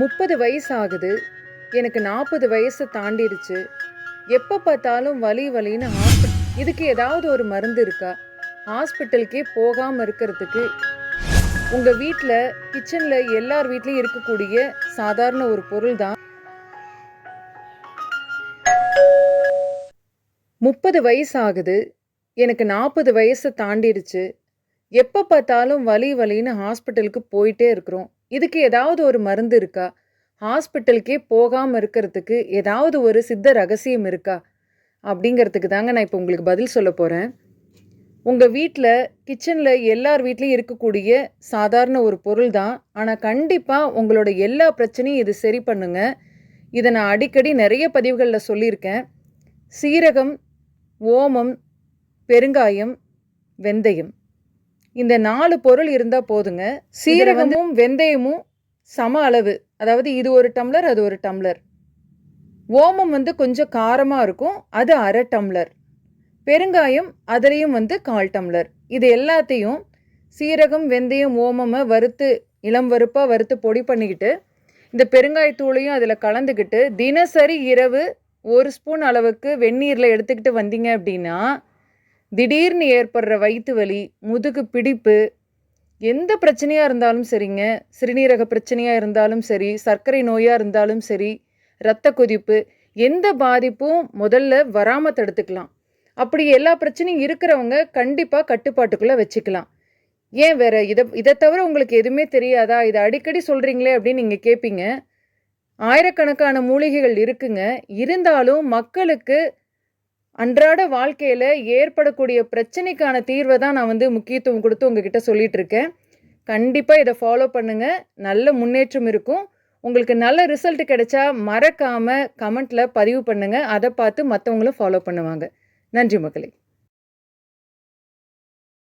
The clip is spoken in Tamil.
முப்பது வயசு ஆகுது எனக்கு நாற்பது வயசு தாண்டிருச்சு எப்போ பார்த்தாலும் வலி வலின்னு ஹாஸ்பிட்டல் இதுக்கு ஏதாவது ஒரு மருந்து இருக்கா? ஹாஸ்பிட்டலுக்கே போகாமல் இருக்கிறதுக்கு உங்கள் வீட்டில் கிச்சனில் எல்லார் வீட்லேயும் இருக்கக்கூடிய சாதாரண ஒரு பொருள் தான். முப்பது வயசு ஆகுது எனக்கு நாற்பது வயசு தாண்டிடுச்சு. எப்போ பார்த்தாலும் வலி வலின்னு ஹாஸ்பிட்டலுக்கு போயிட்டே இருக்கிறோம். இதுக்கு ஏதாவது ஒரு மருந்து இருக்கா? ஹாஸ்பிட்டலுக்கே போகாமல் இருக்கிறதுக்கு ஏதாவது ஒரு சித்த ரகசியம் இருக்கா? அப்படிங்கிறதுக்கு தாங்க நான் இப்போ உங்களுக்கு பதில் சொல்ல போகிறேன் உங்கள் வீட்டில் கிச்சனில் எல்லார் வீட்லேயும் இருக்கக்கூடிய சாதாரண ஒரு பொருள் தான். ஆனால் கண்டிப்பாக உங்களோட எல்லா பிரச்சனையும் இது சரி பண்ணுங்க. இதை நான் அடிக்கடி நிறைய பதிவுகளில் சொல்லியிருக்கேன். சீரகம் ஓமம் பெருங்காயம் வெந்தயம். இந்த நாலு பொருள் இருந்தால் போதுங்க. சீரகமும் வெந்தயமும் சம அளவு. அதாவது இது ஒரு டம்ளர் அது ஒரு டம்ளர். ஓமம் வந்து கொஞ்சம் காரமாக இருக்கும் அது அரை டம்ளர். பெருங்காயம் அதுலேயும் வந்து கால் டம்ளர். இது எல்லாத்தையும் சீரகம் வெந்தயம் ஓமமை வறுத்து இளம் வறுப்பாக வறுத்து பொடி பண்ணிக்கிட்டு இந்த பெருங்காயத்தூளையும் அதில் கலந்துக்கிட்டு தினசரி இரவு ஒரு ஸ்பூன் அளவுக்கு வெந்நீரில் எடுத்துக்கிட்டு வந்தீங்க அப்படின்னா திடீர்னு ஏற்படுற வயிற்று வலி முதுகு பிடிப்பு எந்த பிரச்சனையாக இருந்தாலும் சரிங்க. சிறுநீரக பிரச்சனையாக இருந்தாலும் சரி சர்க்கரை நோயாக இருந்தாலும் சரி இரத்த கொதிப்பு எந்த பாதிப்பும் முதல்ல வராமல் தடுத்துக்கலாம். அப்படி எல்லா பிரச்சனையும் இருக்கிறவங்க கண்டிப்பாக கட்டுப்பாட்டுக்குள்ளே வச்சுக்கலாம். ஏன் வேற? இதை இதை தவிர உங்களுக்கு எதுவுமே தெரியாதா? இதை அடிக்கடி சொல்கிறீங்களே அப்படின்னு நீங்கள் கேட்பீங்க ஆயிரக்கணக்கான மூலிகைகள் இருக்குங்க. இருந்தாலும் மக்களுக்கு அன்றாட வாழ்க்கையில் ஏற்படக்கூடிய பிரச்சனைக்கான தீர்வை தான் நான் வந்து முக்கியத்துவம் கொடுத்து உங்ககிட்ட சொல்லிட்டு இருக்கேன் கண்டிப்பாக இதை ஃபாலோ பண்ணுங்கள் நல்ல முன்னேற்றம் இருக்கும். உங்களுக்கு நல்ல ரிசல்ட் கிடைச்சா மறக்காமல் கமெண்ட்டில் பதிவு பண்ணுங்கள் அதை பார்த்து மற்றவங்களும் ஃபாலோ பண்ணுவாங்க. நன்றி மக்களே.